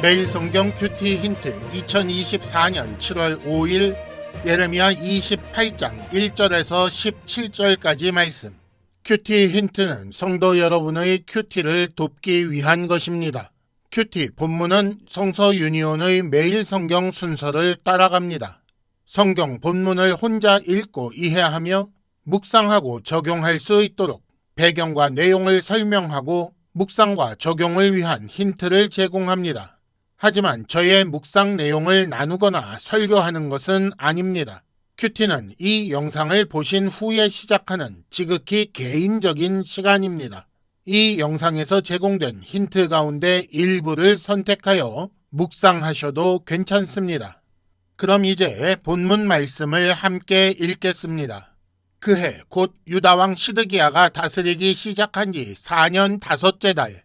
매일 성경 큐티 힌트 2024년 7월 5일 예레미야 28장 1절에서 17절까지 말씀. 큐티 힌트는 성도 여러분의 큐티를 돕기 위한 것입니다. 큐티 본문은 성서 유니온의 매일 성경 순서를 따라갑니다. 성경 본문을 혼자 읽고 이해하며 묵상하고 적용할 수 있도록 배경과 내용을 설명하고 묵상과 적용을 위한 힌트를 제공합니다. 하지만 저의 묵상 내용을 나누거나 설교하는 것은 아닙니다. 큐티는 이 영상을 보신 후에 시작하는 지극히 개인적인 시간입니다. 이 영상에서 제공된 힌트 가운데 일부를 선택하여 묵상하셔도 괜찮습니다. 그럼 이제 본문 말씀을 함께 읽겠습니다. 그해 곧 유다왕 시드기야가 다스리기 시작한 지 4년 다섯째 달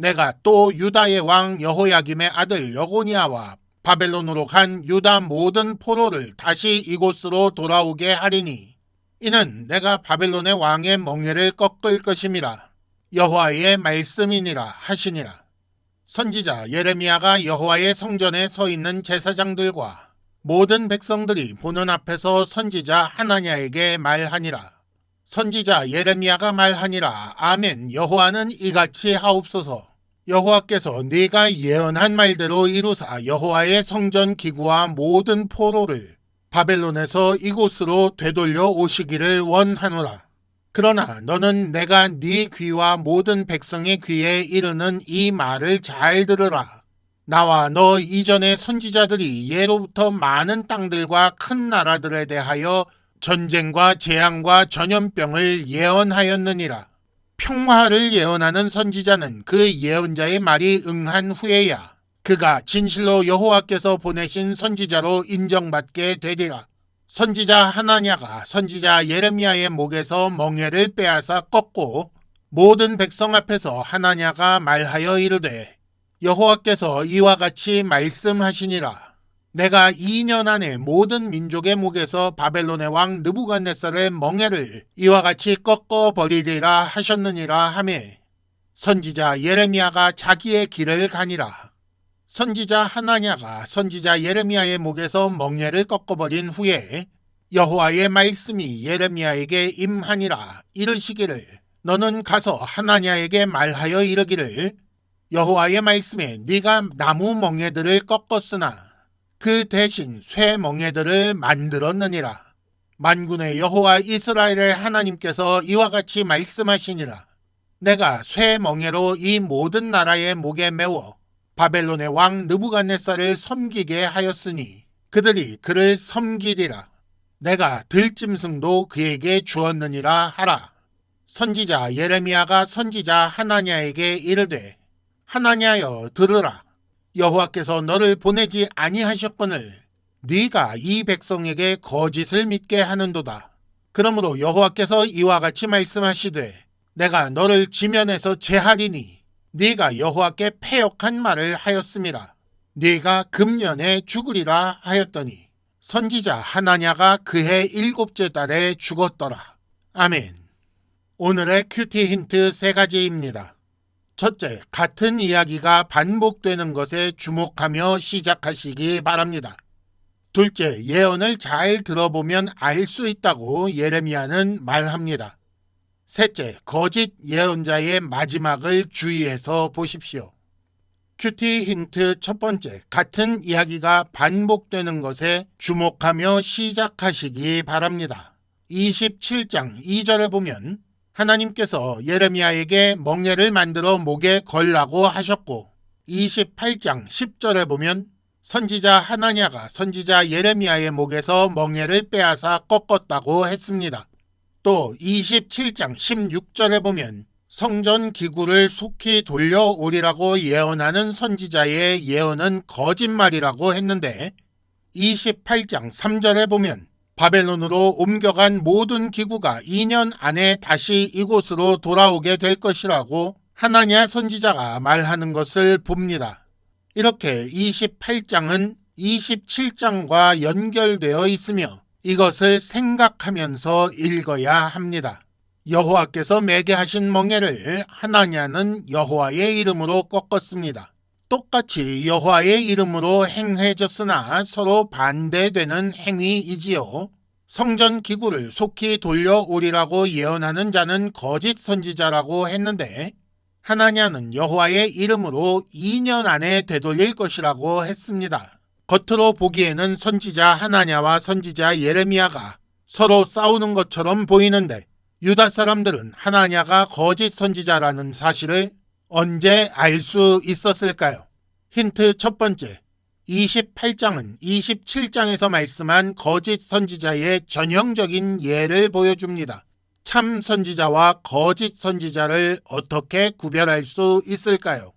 내가 또 유다의 왕 여호야김의 아들 여고니아와 바벨론으로 간 유다 모든 포로를 다시 이곳으로 돌아오게 하리니 이는 내가 바벨론의 왕의 멍에를 꺾을 것임이라 여호와의 말씀이니라 하시니라 선지자 예레미야가 여호와의 성전에 서 있는 제사장들과 모든 백성들이 보는 앞에서 선지자 하나냐에게 말하니라. 선지자 예레미야가 말하니라. 아멘. 여호와는 이같이 하옵소서. 여호와께서 네가 예언한 말대로 이루사 여호와의 성전 기구와 모든 포로를 바벨론에서 이곳으로 되돌려 오시기를 원하노라. 그러나 너는 내가 네 귀와 모든 백성의 귀에 이르는 이 말을 잘 들으라. 나와 너 이전의 선지자들이 예로부터 많은 땅들과 큰 나라들에 대하여 전쟁과 재앙과 전염병을 예언하였느니라. 평화를 예언하는 선지자는 그 예언자의 말이 응한 후에야 그가 진실로 여호와께서 보내신 선지자로 인정받게 되리라. 선지자 하나냐가 선지자 예레미야의 목에서 멍에를 빼앗아 꺾고 모든 백성 앞에서 하나냐가 말하여 이르되 여호와께서 이와 같이 말씀하시니라. 내가 2년 안에 모든 민족의 목에서 바벨론의 왕 느부갓네살의 멍에를 이와 같이 꺾어 버리리라 하셨느니라 하매 선지자 예레미야가 자기의 길을 가니라. 선지자 하나냐가 선지자 예레미야의 목에서 멍에를 꺾어 버린 후에 여호와의 말씀이 예레미야에게 임하니라 이르시기를 너는 가서 하나냐에게 말하여 이르기를 여호와의 말씀에 네가 나무 멍에들을 꺾었으나 그 대신 쇠 멍에들을 만들었느니라. 만군의 여호와 이스라엘의 하나님께서 이와 같이 말씀하시니라. 내가 쇠 멍에로 이 모든 나라의 목에 메워 바벨론의 왕 느부갓네살을 섬기게 하였으니 그들이 그를 섬기리라. 내가 들짐승도 그에게 주었느니라 하라. 선지자 예레미야가 선지자 하나냐에게 이르되 하나냐여 들으라 여호와께서 너를 보내지 아니하셨거늘 네가 이 백성에게 거짓을 믿게 하는도다. 그러므로 여호와께서 이와 같이 말씀하시되 내가 너를 지면에서 제하리니 네가 여호와께 패역한 말을 하였습니다. 네가 금년에 죽으리라 하였더니 선지자 하나냐가 그해 일곱째 달에 죽었더라. 아멘. 오늘의 큐티 힌트 세 가지입니다. 첫째, 같은 이야기가 반복되는 것에 주목하며 시작하시기 바랍니다. 둘째, 예언을 잘 들어보면 알 수 있다고 예레미야는 말합니다. 셋째, 거짓 예언자의 마지막을 주의해서 보십시오. 큐티 힌트 첫 번째, 같은 이야기가 반복되는 것에 주목하며 시작하시기 바랍니다. 27장 2절에 보면 하나님께서 예레미야에게 멍에를 만들어 목에 걸라고 하셨고 28장 10절에 보면 선지자 하나냐가 선지자 예레미야의 목에서 멍에를 빼앗아 꺾었다고 했습니다. 또 27장 16절에 보면 성전 기구를 속히 돌려오리라고 예언하는 선지자의 예언은 거짓말이라고 했는데 28장 3절에 보면 바벨론으로 옮겨간 모든 기구가 2년 안에 다시 이곳으로 돌아오게 될 것이라고 하나냐 선지자가 말하는 것을 봅니다. 이렇게 28장은 27장과 연결되어 있으며 이것을 생각하면서 읽어야 합니다. 여호와께서 매게 하신 멍에를 하나냐는 여호와의 이름으로 꺾었습니다. 똑같이 여호와의 이름으로 행해졌으나 서로 반대되는 행위이지요. 성전 기구를 속히 돌려오리라고 예언하는 자는 거짓 선지자라고 했는데 하나냐는 여호와의 이름으로 2년 안에 되돌릴 것이라고 했습니다. 겉으로 보기에는 선지자 하나냐와 선지자 예레미야가 서로 싸우는 것처럼 보이는데 유다 사람들은 하나냐가 거짓 선지자라는 사실을 언제 알 수 있었을까요? 힌트 첫 번째. 28장은 27장에서 말씀한 거짓 선지자의 전형적인 예를 보여줍니다. 참 선지자와 거짓 선지자를 어떻게 구별할 수 있을까요?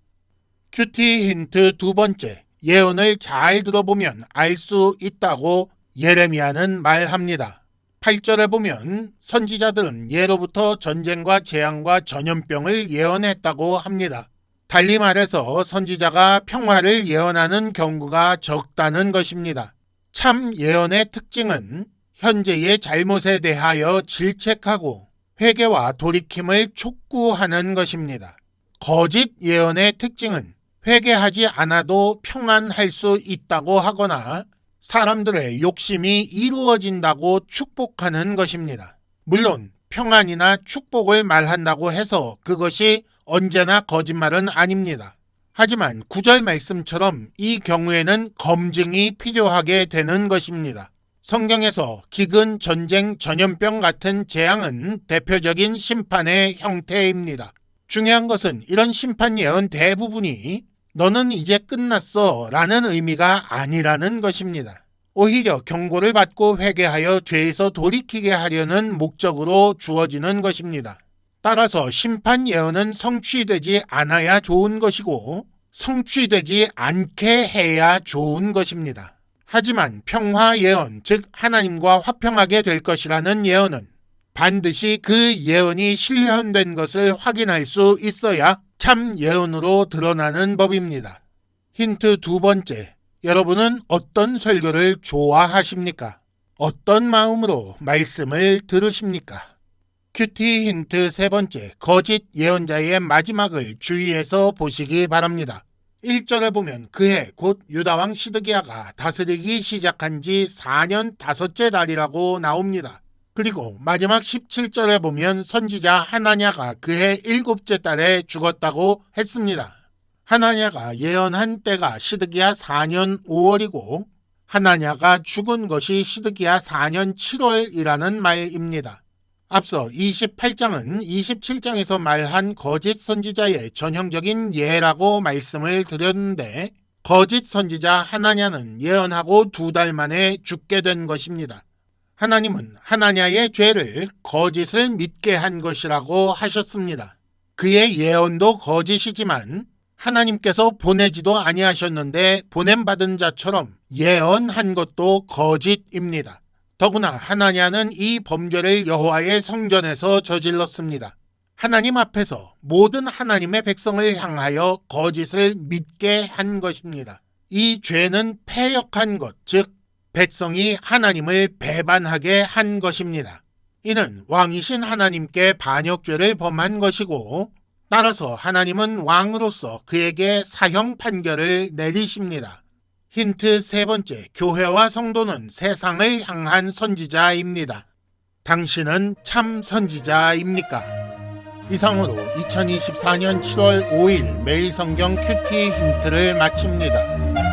큐티 힌트 두 번째. 예언을 잘 들어보면 알 수 있다고 예레미야는 말합니다. 8절에 보면 선지자들은 예로부터 전쟁과 재앙과 전염병을 예언했다고 합니다. 달리 말해서 선지자가 평화를 예언하는 경우가 적다는 것입니다. 참 예언의 특징은 현재의 잘못에 대하여 질책하고 회개와 돌이킴을 촉구하는 것입니다. 거짓 예언의 특징은 회개하지 않아도 평안할 수 있다고 하거나 사람들의 욕심이 이루어진다고 축복하는 것입니다. 물론 평안이나 축복을 말한다고 해서 그것이 언제나 거짓말은 아닙니다. 하지만 구절 말씀처럼 이 경우에는 검증이 필요하게 되는 것입니다. 성경에서 기근, 전쟁, 전염병 같은 재앙은 대표적인 심판의 형태입니다. 중요한 것은 이런 심판 예언 대부분이 너는 이제 끝났어 라는 의미가 아니라는 것입니다. 오히려 경고를 받고 회개하여 죄에서 돌이키게 하려는 목적으로 주어지는 것입니다. 따라서 심판 예언은 성취되지 않아야 좋은 것이고 성취되지 않게 해야 좋은 것입니다. 하지만 평화 예언, 즉 하나님과 화평하게 될 것이라는 예언은 반드시 그 예언이 실현된 것을 확인할 수 있어야 참 예언으로 드러나는 법입니다. 힌트 두 번째. 여러분은 어떤 설교를 좋아하십니까? 어떤 마음으로 말씀을 들으십니까? 큐티 힌트 세 번째. 거짓 예언자의 마지막을 주의해서 보시기 바랍니다. 1절에 보면 그해 곧 유다왕 시드기야가 다스리기 시작한 지 4년 다섯째 달이라고 나옵니다. 그리고 마지막 17절에 보면 선지자 하나냐가 그해 일곱째 달에 죽었다고 했습니다. 하나냐가 예언한 때가 시드기야 4년 5월이고 하나냐가 죽은 것이 시드기야 4년 7월이라는 말입니다. 앞서 28장은 27장에서 말한 거짓 선지자의 전형적인 예라고 말씀을 드렸는데 거짓 선지자 하나냐는 예언하고 두 달 만에 죽게 된 것입니다. 하나님은 하나냐의 죄를 거짓을 믿게 한 것이라고 하셨습니다. 그의 예언도 거짓이지만 하나님께서 보내지도 아니하셨는데 보냄받은 자처럼 예언한 것도 거짓입니다. 더구나 하나냐는 이 범죄를 여호와의 성전에서 저질렀습니다. 하나님 앞에서 모든 하나님의 백성을 향하여 거짓을 믿게 한 것입니다. 이 죄는 패역한 것, 즉 백성이 하나님을 배반하게 한 것입니다. 이는 왕이신 하나님께 반역죄를 범한 것이고 따라서 하나님은 왕으로서 그에게 사형 판결을 내리십니다. 힌트 세 번째, 교회와 성도는 세상을 향한 선지자입니다. 당신은 참 선지자입니까? 이상으로 2024년 7월 5일 매일 성경 큐티 힌트를 마칩니다.